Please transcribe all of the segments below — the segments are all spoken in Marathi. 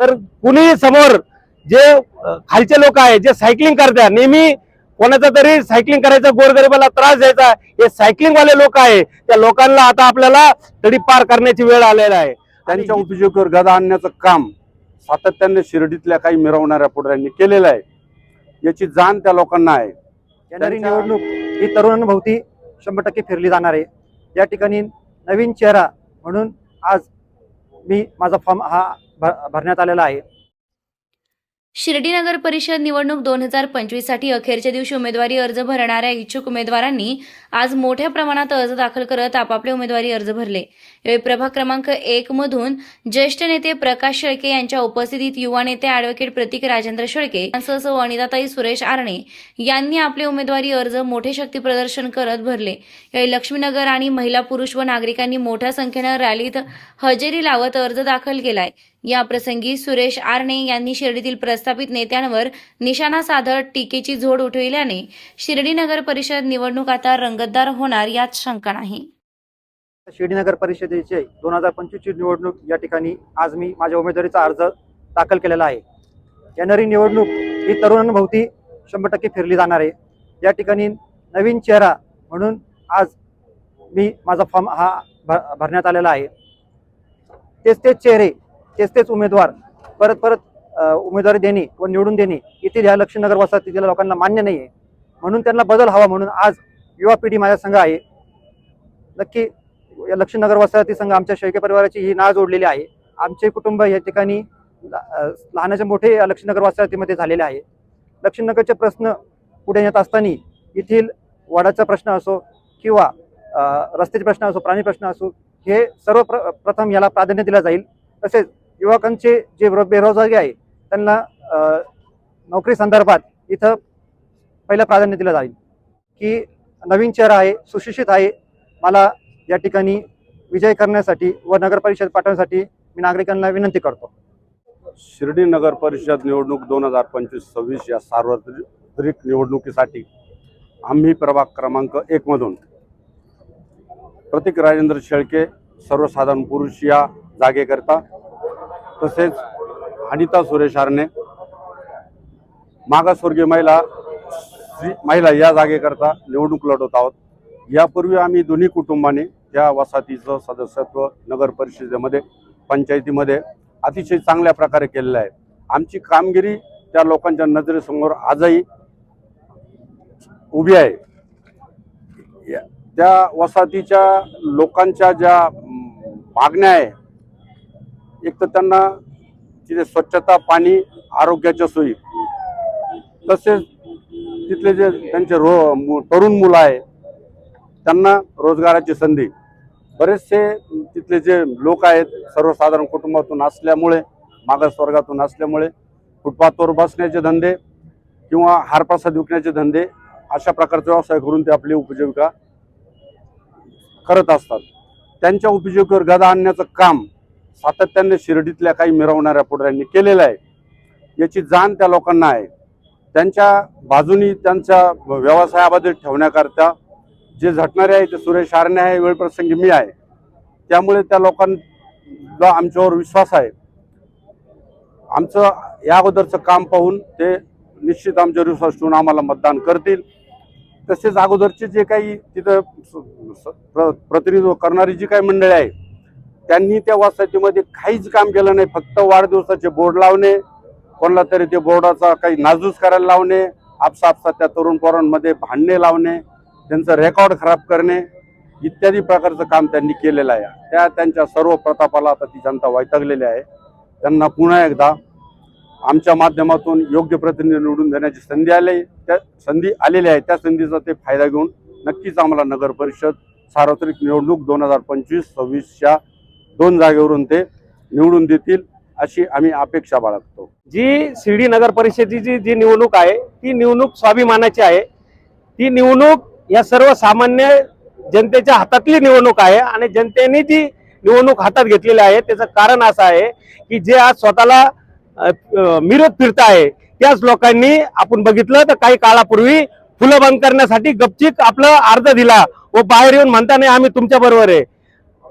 तर कुणी समोर जे खालचे लोक आहे जे सायकलिंग करतात नेहमी कोणाचा तरी सायकलिंग करायचा गोरगरिबाला त्रास द्यायचा हे सायकलिंग वाले लोक आहे त्या लोकांना आता आपल्याला तडी पार करण्याची वेळ आलेला आहे. त्यांच्या उपयोगावर गदा आणण्याचं काम सातत्याने शिर्डीतल्या काही मिरवणाऱ्या पुढाऱ्यांनी केलेलं आहे. याची जाण त्या लोकांना आहे. येणारी निवडणूक ही तरुणांभोवती शंभर टक्के फिरली जाणार आहे. या ठिकाणी नवीन चेहरा म्हणून आज मी माझा फॉर्म हा भरण्यात आलेला आहे. शिर्डी नगर परिषद निवडणूक दोन हजार पंचवीससाठी अखेरच्या दिवशी उमेदवारी अर्ज भरणाऱ्या इच्छुक उमेदवारांनी आज मोठ्या प्रमाणात अर्ज दाखल करत आपापले उमेदवारी अर्ज भरले. यावेळी प्रभाग क्रमांक एक मधून ज्येष्ठ नेते प्रकाश शेळके यांच्या उपस्थितीत युवा नेते अॅडव्होकेट प्रतीक राजेंद्र शेळके यांसह अनिताताई सुरेश आरणे यांनी आपले उमेदवारी अर्ज मोठे शक्ती प्रदर्शन करत भरले. यावेळी लक्ष्मीनगर आणि महिला पुरुष व नागरिकांनी मोठ्या संख्येनं रॅलीत हजेरी लावत अर्ज दाखल केलाय. या प्रसंगी सुरेश आरणे यांनी शिर्डीतील प्रस्थापित नेत्यांवर निशाणा साधत टीकेची झोड उठविल्याने शिर्डी नगर परिषद निवडणूक आता रंगतदार होणार यात शंका नाही. शिर्डी नगर परिषदेचे दोन हजार पंचवीसची निवडणूक या ठिकाणी आज मी माझ्या उमेदवारीचा अर्ज दाखल केलेला आहे. येणारी निवडणूक ही तरुणांभोवती शंभर टक्के फिरली जाणार आहे. या ठिकाणी नवीन चेहरा म्हणून आज मी माझा फॉर्म हा भरण्यात आलेला आहे. तेच तेच चेहरे तेच तेच उमेदवार. परत परत उमेदवारी देणे व निवडून देणे येथील ह्या लक्ष्मीनगर वसाहतीतील लोकांना मान्य नाही आहे म्हणून त्यांना बदल हवा म्हणून आज युवा पिढी माझ्या संघ आहे. नक्की या लक्ष्मीनगर वसाहती संघ आमच्या शेळके परिवाराची ही नाळ जोडलेली आहे. आमचे कुटुंब या ठिकाणी लहानाचे मोठे या लक्ष्मीनगर वसाहतीमध्ये झालेले आहे. लक्ष्मीनगरचे प्रश्न पुढे येत असताना येथील वाडाचा प्रश्न असो किंवा रस्त्याचे प्रश्न असो प्राणी प्रश्न असो हे सर्व प्र प्रथम याला प्राधान्य दिलं जाईल. तसेच युवकांचे जे बेरोजगारी आहे त्यांना नोकरी संदर्भात इथं पहिलं प्राधान्य दिलं जाईल. की नवीन चेहरा आहे सुशिक्षित आहे मला या ठिकाणी विजय करण्यासाठी व नगरपरिषद पाठवण्यासाठी मी नागरिकांना विनंती करतो. शिर्डी नगर परिषद निवडणूक दोन हजार पंचवीस सव्वीस या सार्वत्रिक निवडणुकीसाठी आम्ही प्रभाग क्रमांक एकमधून प्रतीक राजेंद्र शेळके सर्वसाधारण पुरुष या जागेकरता तसेच अनिता सुरेश आरणे मागासवर्गीय महिला श्री महिला या जागेकरता निवडणूक लढवत आहोत. यापूर्वी आम्ही दोन्ही कुटुंबाने या वसाहतीचं सदस्यत्व नगर परिषदेमध्ये पंचायतीमध्ये अतिशय चांगल्या प्रकारे केलेलं आहे. आमची कामगिरी त्या लोकांच्या नजरेसमोर आजही उभी आहे. या- त्या वसाहतीच्या लोकांच्या ज्या मागण्या आहे एक तर त्यांना तिथे स्वच्छता पाणी आरोग्याच्या सोयी. तसेच तिथले जे त्यांचे रो मु- तरुण मुलं आहे त्यांना रोजगाराची संधी. बरेचसे तिथले जे लोक आहेत सर्वसाधारण कुटुंबातून असल्यामुळे मागासवर्गातून असल्यामुळे फुटपाथवर बसण्याचे धंदे किंवा हारप्रसाद विकण्याचे धंदे अशा प्रकारचे व्यवसाय करून ते आपली उपजीविका करत असतात. त्यांच्या उपजीविकेवर गदा आणण्याचं काम सातत्याने शिर्डीतल्या काही मिरवणाऱ्या पुढाऱ्यांनी केलेलं आहे. याची जाण त्या लोकांना आहे. त्यांच्या बाजूनी त्यांच्या व्यवसायाबद्दल ठेवण्याकरता जे झटणारे आहे ते सुरेश आरणे आहे वेळप्रसंगी मी आहे. त्यामुळे त्या लोकांना आमच्यावर विश्वास आहे. आमचं या अगोदरचं काम पाहून ते निश्चित आमच्या विश्वास ठेवून आम्हाला मतदान करतील. तसेच अगोदरचे जे काही तिथं स- स- प्र- प्रतिनिधित्व करणारी जी काही मंडळी आहे त्यांनी त्या वसाहतीमध्ये काहीच काम केलं नाही. फक्त वाढदिवसाचे बोर्ड लावणे कोणाला तरी ते बोर्डाचा काही नाजूस करायला लावणे आपसा आपसा त्या तरुण पोरांमध्ये भांडणे लावणे त्यांचं रेकॉर्ड खराब करणे इत्यादी प्रकारचं काम त्यांनी केलेलं आहे. त्या त्यांच्या सर्व प्रतापाला आता ती जनता वैतागलेली आहे. त्यांना पुन्हा एकदा आमच्या माध्यमातून योग्य प्रतिनिधी निवडून देण्याची संधी आली त्या संधी आलेली आहे. त्या संधीचा ते फायदा घेऊन नक्कीच आम्हाला नगर परिषद सार्वत्रिक निवडणूक दोन हजार पंचवीस सव्वीसच्या दोन जागेवरून ते निवडून देतील अशी आम्ही अपेक्षा बाळगतो. जी शिर्डी नगर परिषदेची जी निवडणूक आहे ती निवडणूक स्वाभिमानाची आहे. ती निवडणूक या सर्वसामान्य जनतेच्या हातातली निवडणूक आहे आणि जनतेने जी निवडणूक हातात घेतलेली आहे त्याचं कारण असं आहे की जे आज स्वतःला मिरत फिरत आहे त्याच लोकांनी आपण बघितलं तर काही काळापूर्वी फुलं बंद करण्यासाठी गपचिक आपलं अर्ज दिला व बाहेर येऊन म्हणता नाही आम्ही तुमच्या बरोबर आहे.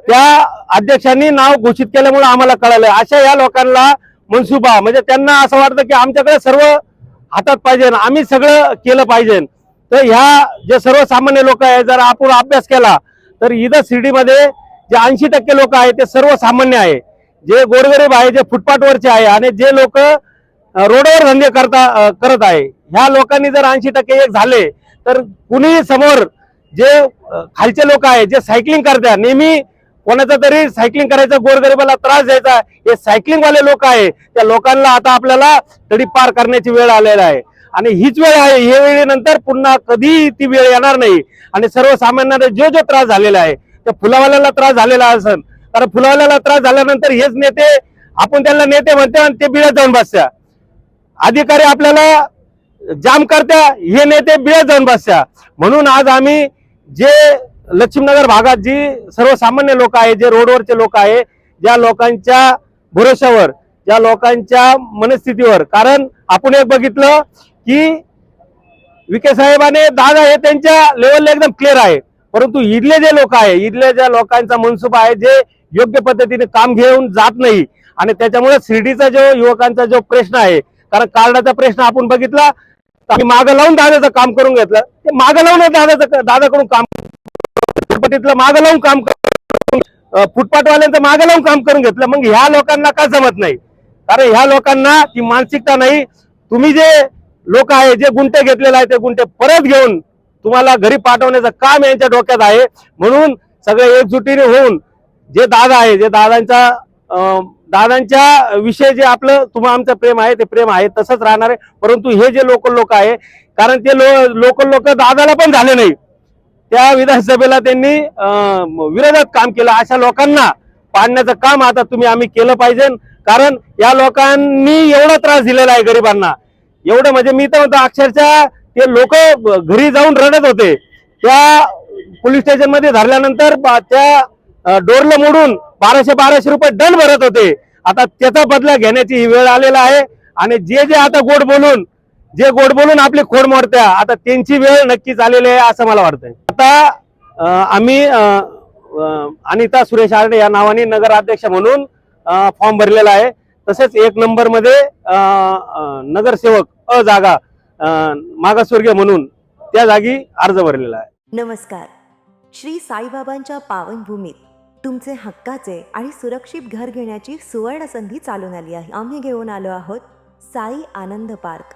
त्या अध्यक्षांनी नाव घोषित केल्यामुळे आम्हाला कळालं अशा या लोकांना मनसुबा म्हणजे त्यांना असं वाटतं की आमच्याकडे सर्व हातात पाहिजे आम्ही सगळं केलं पाहिजे. तर ह्या जे सर्वसामान्य लोक आहे जर आपण अभ्यास केला तर इथं शिर्डीमध्ये जे ऐंशी टक्के लोक आहे ते सर्वसामान्य आहे. जे गोरगरीब आहे जे फुटपाथवरचे आहे आणि जे लोक रोडवर धंदे करता करत आहे. ह्या लोकांनी जर ऐंशी टक्के एक झाले तर कुणी समोर जे खालचे लोक आहे जे सायकलिंग करतात नेहमी कोणाचा तरी सायकलिंग करायचा गोरगरिबाला त्रास द्यायचा हे सायकलिंगवाले लोक आहे. त्या लोकांना आता आपल्याला तडी पार करण्याची वेळ आलेला आहे. आणि हीच वेळ आहे हे वेळेनंतर पुन्हा कधी ती वेळ येणार नाही. आणि सर्वसामान्यांना जो जो त्रास झालेला आहे त्या फुलावाल्याला त्रास झालेला असेल कारण फुलावाल्याला त्रास झाल्यानंतर हेच नेते आपण त्यांना नेते म्हणते आणि ते बिळ्यात जाऊन बसत्या. अधिकारी आपल्याला जाम करत्या हे नेते बिळ्यात जाऊन बसत्या. म्हणून आज आम्ही जे लक्ष्मीनगर भागात जी सर्वसामान्य लोक आहे जे रोडवरचे लोक आहे ज्या लोकांच्या भरोशावर ज्या लोकांच्या मनस्थितीवर कारण आपण एक बघितलं की विखे साहेबाने दादा हे त्यांच्या लेवलला एकदम क्लिअर आहे. परंतु इथले जे लोक आहे इथल्या ज्या लोकांचा मनसुबा आहे जे योग्य पद्धतीने काम घेऊन जात नाही आणि त्याच्यामुळे शिर्डीचा जो युवकांचा जो प्रश्न आहे कारण कार्डाचा प्रश्न आपण बघितला मागं लावून दादाचं काम करून घेतलं. ते मागं लावून दादाचं दादाकडून काम फुटपाथीतलं मागं लावून काम करून अं, फुटपाथवाल्यांचं मागं लावून काम करून घेतलं. मग ह्या लोकांना का जमत नाही? कारण ह्या लोकांना ती मानसिकता नाही. तुम्ही जे लोक आहे जे गुंठे घेतलेले आहे ते गुंटे परत घेऊन तुम्हाला घरी पाठवण्याचं काम यांच्या डोक्यात आहे. म्हणून सगळे एकजुटीने होऊन जे दादा आहे जे दादांचा दादांच्या विषय जे आपलं तुम्हा आमचं प्रेम आहे ते प्रेम आहे तसंच राहणार आहे. परंतु हे जे लोकल लोक आहे कारण ते लो लोकल लोक दादाला पण झाले नाही. त्या विधानसभेला त्यांनी विरोधात काम केलं. अशा लोकांना पाडण्याचं काम आता तुम्ही आम्ही केलं पाहिजे. कारण या लोकांनी एवढा त्रास दिलेला आहे गरिबांना. एवढं म्हणजे मी तर म्हणतो अक्षरशः ते लोक घरी जाऊन रडत होते. त्या पोलीस स्टेशनमध्ये धरल्यानंतर त्या डोरला मोडून बाराशे बाराशे रुपये दंड भरत होते. आता त्याचा बदला घेण्याची ही वेळ आलेला आहे. आणि जे जे आता गोड बोलून जे गोड बोलून आपली खोड मोडत्या आता त्यांची वेळ नक्कीच आलेली आहे असं मला वाटतंय. आता आम्ही अनिता सुरेश आरडे या नावाने नगराध्यक्ष म्हणून फॉर्म भरलेला आहे. तसेच एक नंबरमध्ये नगरसेवक अ जागा मागासवर्गीय म्हणून त्या जागी अर्ज भरलेला आहे. नमस्कार. श्री साईबाबांच्या पावनभूमीत तुमचे हक्काचे आणि सुरक्षित घर घेण्याची सुवर्ण संधी चालून आली आहे. आम्ही घेऊन आलो आहोत साई आनंद पार्क.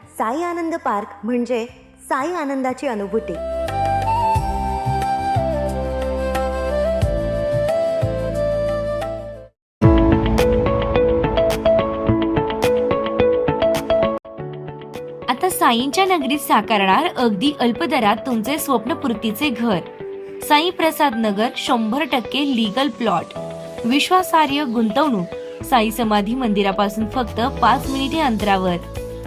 साई आनंद पार्क म्हणजे साई आनंदाची अनुभूती. आता साईंच्या नगरीत साकारणार अगदी अल्पदरात तुमचे स्वप्नपूर्तीचे घर. साई प्रसाद नगर शंभर टक्के लीगल प्लॉट विश्वासार्ह गुंतवणूक. साई समाधी मंदिरापासून फक्त पाच मिनिटे अंतरावर.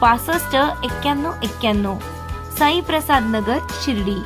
पासष्ट एक्क्याण्णव एक्क्याण्णव. साईप्रसाद नगर शिर्डी.